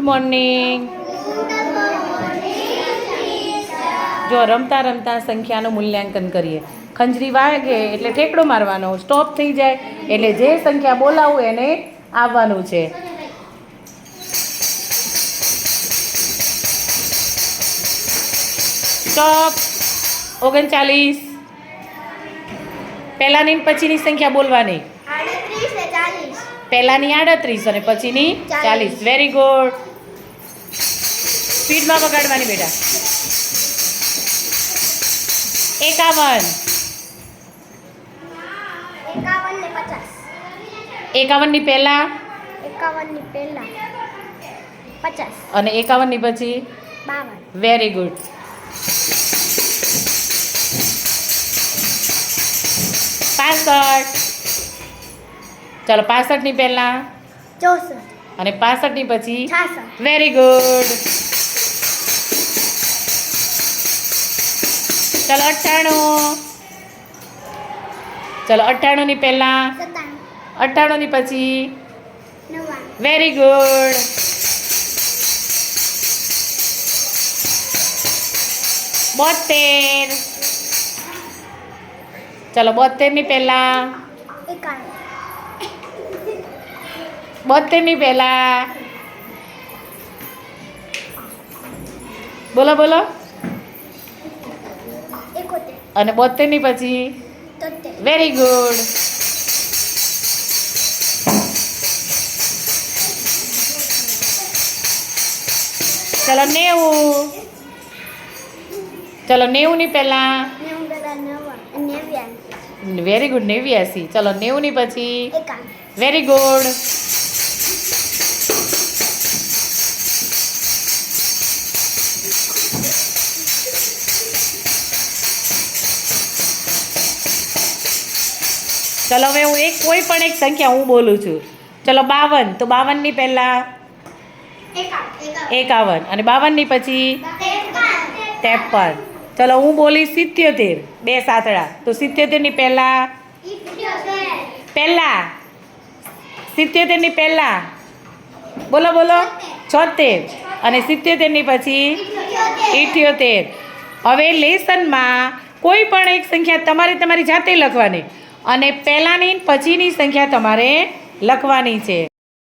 Good morning જો રમતા રમતા સંખ્યાનું મૂલ્યાંકન કરીએ. ખંજરી વાગે એટલે ઠેકડો મારવાનો સ્ટોપ થઈ જાય એટલે જે સંખ્યા બોલાવું એને આવવાનું છે. સ્ટોપ ઓગણચાલીસ. પહેલાની પછીની સંખ્યા બોલવાની. પહેલાંની પહેલાની આડત્રીસ અને પછીની ચાલીસ. વેરી ગુડ સ્પીડમાં વગાડવાની બેટા. એકાવન. એકાવનની પહેલા. એકાવનની પહેલા પચાસ અને એકાવનની પછી? બાવન વેરી ગુડ પાસઠ. ચલો પાસઠની પહેલા. ચોસઠ. અને પાસઠની પછી? વેરી ગુડ ચલો અઠ્ઠાણું ચલો અઠ્ઠાણુંની પહેલા. અઠ્ઠાણુંની પછી. વેરી ગુડ બોતેર. ચલો બોતેરની પહેલા. બોતેરની પહેલા. બોલો બોલો. અને બોતેરની પછી? વેરી ગુડ ચલો નેવું. ચલો નેવું ની પહેલા વેરી ગુડ નેવ્યાસી. ચલો નેવુંની પછી? વેરી ગુડ ચલો હવે હું એક કોઈ પણ એક સંખ્યા હું બોલું છું. ચલો બાવન, તો બાવનની પહેલાં એકાવન અને બાવનની પછી ત્રેપન. ચલો હું બોલીશ સિત્યોતેર, બે સાતડા. તો સિત્યોતેરની પહેલાં પહેલાં. સિત્યોતેરની પહેલાં. બોલો બોલો. છોતેર. અને સિત્યોતેરની પછી ઇઠ્યોતેર. હવે લેસનમાં કોઈ પણ એક સંખ્યા તમારે તમારી જાતે લખવાની. અને પહેલાંની પછીની સંખ્યા તમારે લખવાની છે.